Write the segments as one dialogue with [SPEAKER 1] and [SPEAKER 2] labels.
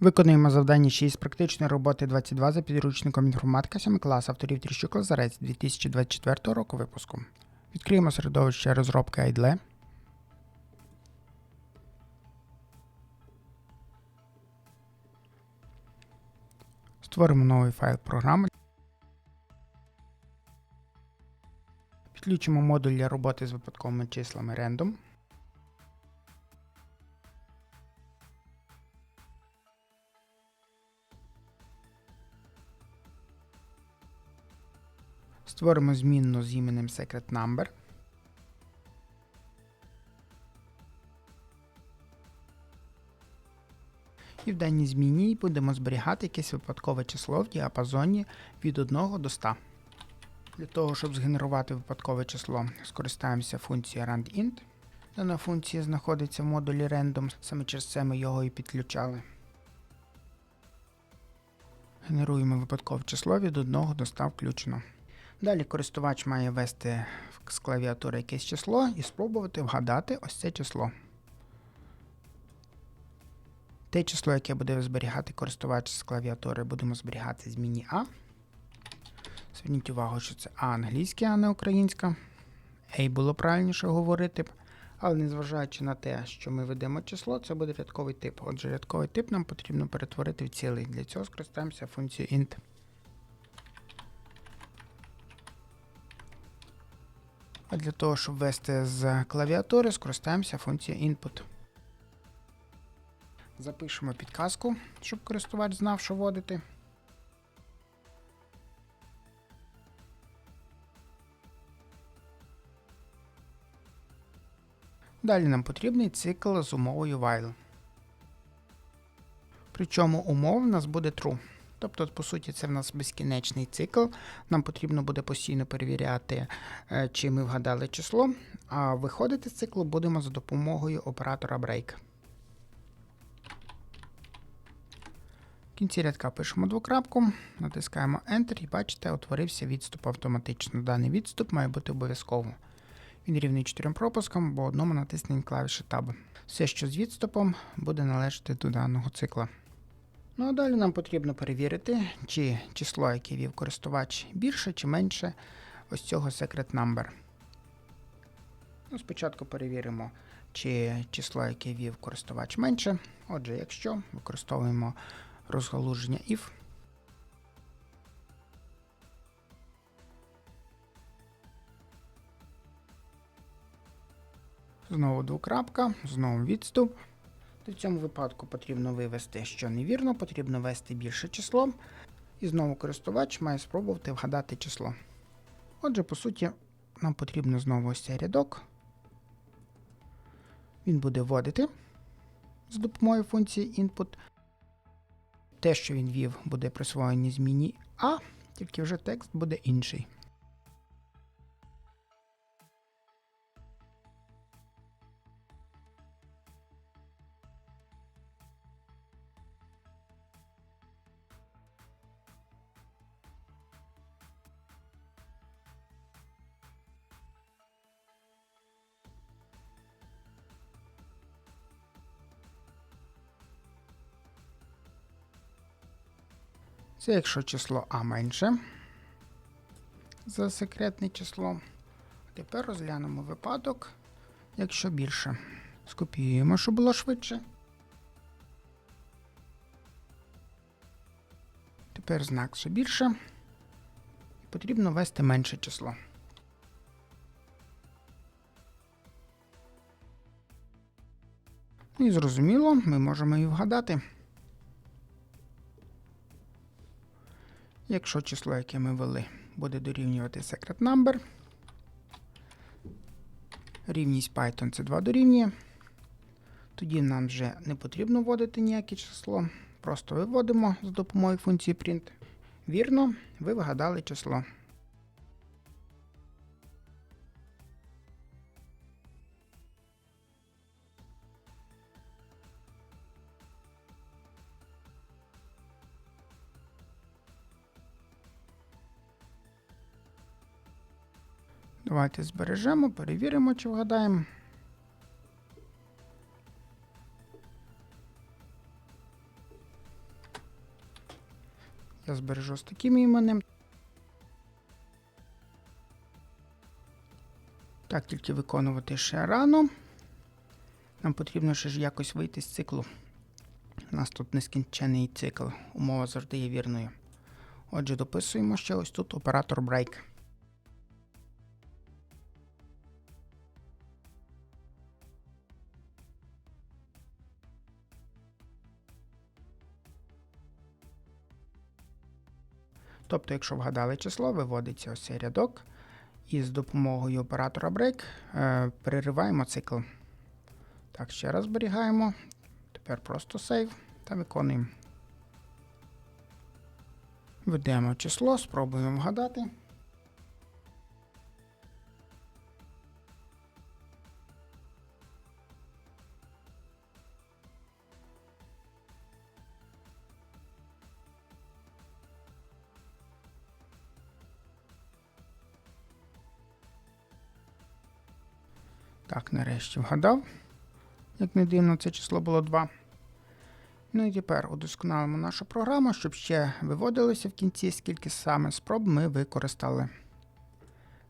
[SPEAKER 1] Виконуємо завдання 6 практичної роботи 22 за підручником інформатика 7 клас авторів Тріщук Лазарець 2024 року випуску. Відкриємо середовище розробки IDLE. Створимо новий файл програми. Підключимо модуль для роботи з випадковими числами Random. Створимо змінну з іменем Secret Number. І в даній зміні будемо зберігати якесь випадкове число в діапазоні від 1 до 100. Для того, щоб згенерувати випадкове число, скористаємося функцією randint. Дана функція знаходиться в модулі random, саме через це ми його і підключали. Генеруємо випадкове число від 1 до 100 включено. Далі користувач має ввести з клавіатури якесь число і спробувати вгадати ось це число. Те число, яке буде зберігати користувач з клавіатури, будемо зберігати зміні А. Зверніть увагу, що це А англійське, а не українська. A було правильніше говорити, але незважаючи на те, що ми ведемо число, це буде рядковий тип. Отже, рядковий тип нам потрібно перетворити в цілий. Для цього скористаємося функцією int. А для того, щоб ввести з клавіатури, скористаємося функцією input. Запишемо підказку, щоб користувач знав, що вводити. Далі нам потрібний цикл з умовою while. Причому умова в нас буде true. Тобто, по суті, це в нас безкінечний цикл. Нам потрібно буде постійно перевіряти, е, чи ми вгадали число, а виходити з циклу будемо за допомогою оператора break. В кінці рядка пишемо двокрапку, натискаємо Enter і бачите, утворився відступ автоматично. Даний відступ має бути обов'язково. Він рівний 4 пропускам, бо одному натисненні клавіші Tab. Все, що з відступом, буде належати до даного цикла. Ну а далі нам потрібно перевірити, чи число, яке вів користувач, більше чи менше ось цього secret number. Ну, Спочатку перевіримо, чи число, яке вів користувач менше. Отже, якщо використовуємо розгалуження if. Знову двокрапка, знову відступ. В цьому випадку потрібно вивести, що невірно, потрібно ввести більше число. І знову користувач має спробувати вгадати число. Отже, по суті, нам потрібно знову ось цей рядок. Він буде вводити з допомогою функції input. Те, що він ввів, буде присвоєні зміні А, тільки вже текст буде інший. Це якщо число А менше за секретне число. Тепер розглянемо випадок, якщо більше. Скопіюємо, щоб було швидше. Тепер знак що більше. Потрібно ввести менше число. І зрозуміло, ми можемо і вгадати. Якщо число, яке ми ввели, буде дорівнювати secret number, рівність Python це 2 дорівнює, тоді нам вже не потрібно вводити ніяке число. Просто виводимо за допомогою функції print. Вірно, ви вгадали число. Давайте збережемо, перевіримо, чи вгадаємо. Я збережу з таким іменем. Так, тільки виконувати ще рано. Нам потрібно ще ж якось вийти з циклу. У нас тут нескінчений цикл. Умова завжди є вірною. Отже, дописуємо ще ось тут оператор break. Тобто, якщо вгадали число, виводиться ось цей рядок, і з допомогою оператора break е, перериваємо цикл. Так, ще раз зберігаємо. Тепер просто сейв та виконуємо. Введемо число, спробуємо вгадати. Так, нарешті вгадав. Як не дивно, це число було 2. Ну і тепер удосконалимо нашу програму, щоб ще виводилося в кінці, скільки саме спроб ми використали.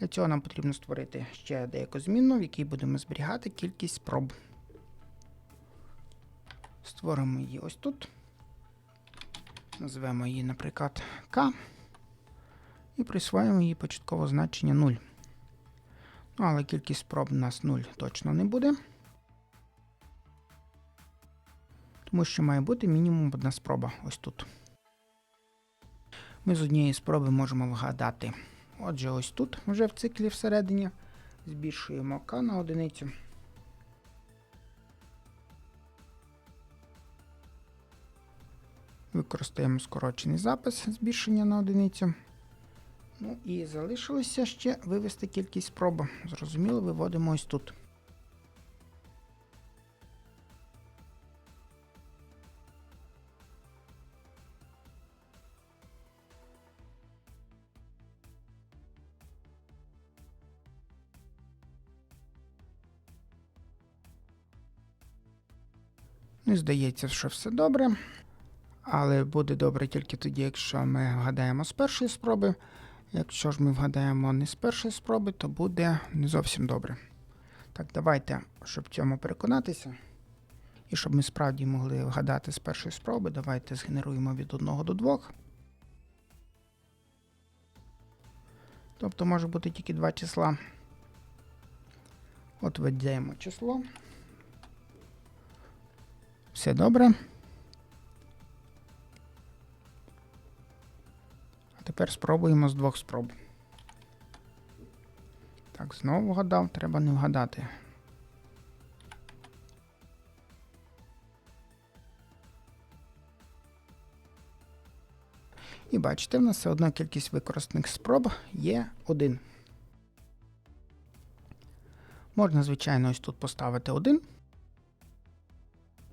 [SPEAKER 1] Для цього нам потрібно створити ще деяку змінну, в якій будемо зберігати кількість спроб. Створимо її ось тут. Назвемо її, наприклад, К. І присвоїмо її початкове значення 0. Але кількість спроб у нас 0 точно не буде. Тому що має бути мінімум одна спроба ось тут. Ми з однієї спроби можемо вгадати. Отже, ось тут, вже в циклі всередині, збільшуємо К на одиницю. Використаємо скорочений запис збільшення на одиницю. Ну і залишилося ще вивести кількість спроб. Зрозуміло, виводимо ось тут. Ну, здається, що все добре. Але буде добре тільки тоді, якщо ми вгадаємо з першої спроби. Якщо ж ми вгадаємо не з першої спроби, то буде не зовсім добре. Так, давайте, щоб цьому переконатися. І щоб ми справді могли вгадати з першої спроби, давайте згенеруємо від 1 до 2. Тобто може бути тільки два числа. От введемо число. Все добре. Тепер спробуємо з двох спроб. Так, знову вгадав, треба не вгадати. І бачите, в нас все одно кількість використаних спроб є 1. Можна, звичайно, ось тут поставити 1.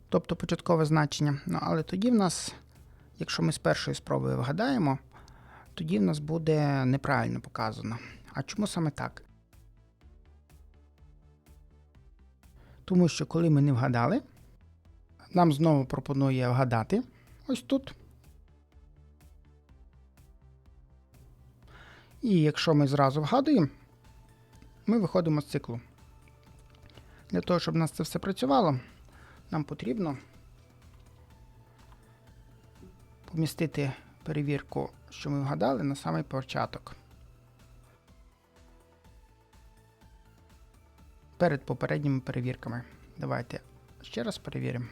[SPEAKER 1] Тобто початкове значення. Ну, але тоді в нас, якщо ми з першої спроби вгадаємо, тоді в нас буде неправильно показано. А чому саме так? Тому що коли ми не вгадали, нам знову пропонує вгадати ось тут. І якщо ми зразу вгадуємо, ми виходимо з циклу. Для того, щоб у нас це все працювало, нам потрібно помістити перевірку, що ми вгадали, на самий початок. Перед попередніми перевірками. Давайте ще раз перевіримо.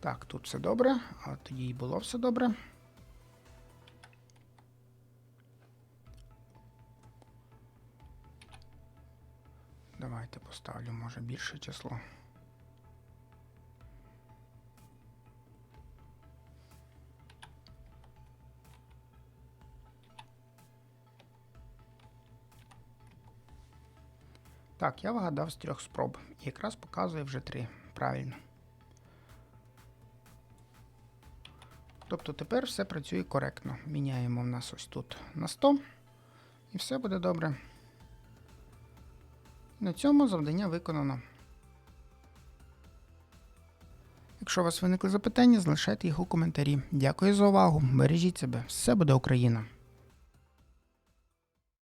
[SPEAKER 1] Так, тут все добре, а тоді і було все добре. Давайте поставлю, може, більше число. Так, я вгадав з трьох спроб. І якраз показує вже три. Правильно. Тобто тепер все працює коректно. Міняємо в нас ось тут на 100. І все буде добре. На цьому завдання виконано. Якщо у вас виникли запитання, залишайте їх у коментарі. Дякую за увагу. Бережіть себе. Все буде Україна!